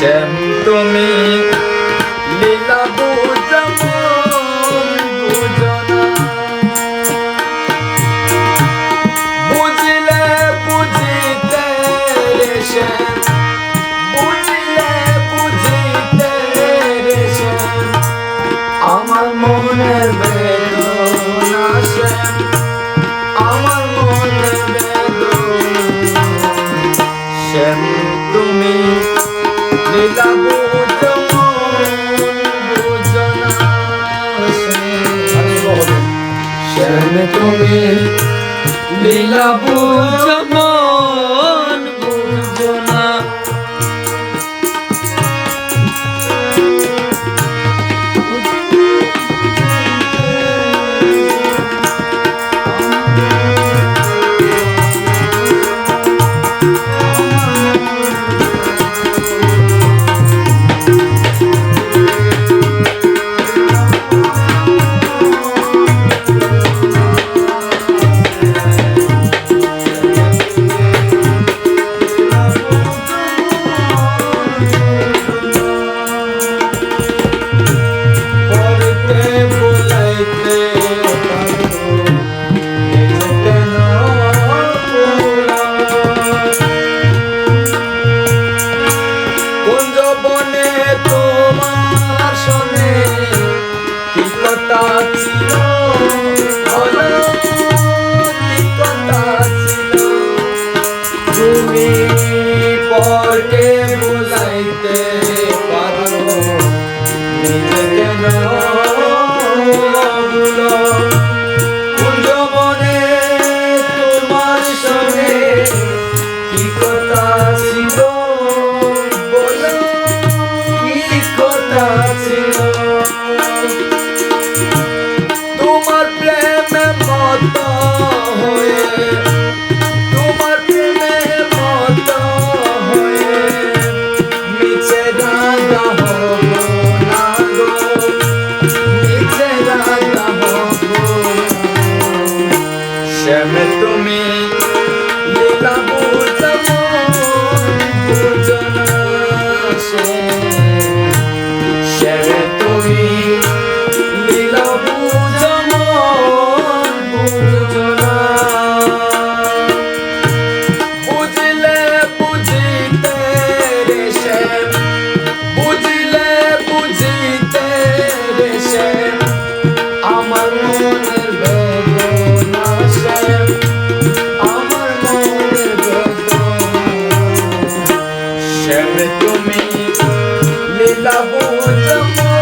শ্যাম তুমি। লীলা বুঝিলে বুঝিতে শ্যাম বুঝিলে বুঝিতে আমার মনের বেদনা শ্যাম আমার মনের বেদনা। তুমি। তুমি লীলা বুঝমন কথা ছিল। কথা ছিল। তুমি পড়তে বলাইতে পারো। নিজেকে ভুলো শ্যাম তুমি লীলা বুঝম বুঝনা শ্যাম তুমি লীলা বুঝম j'aime tout mi les la route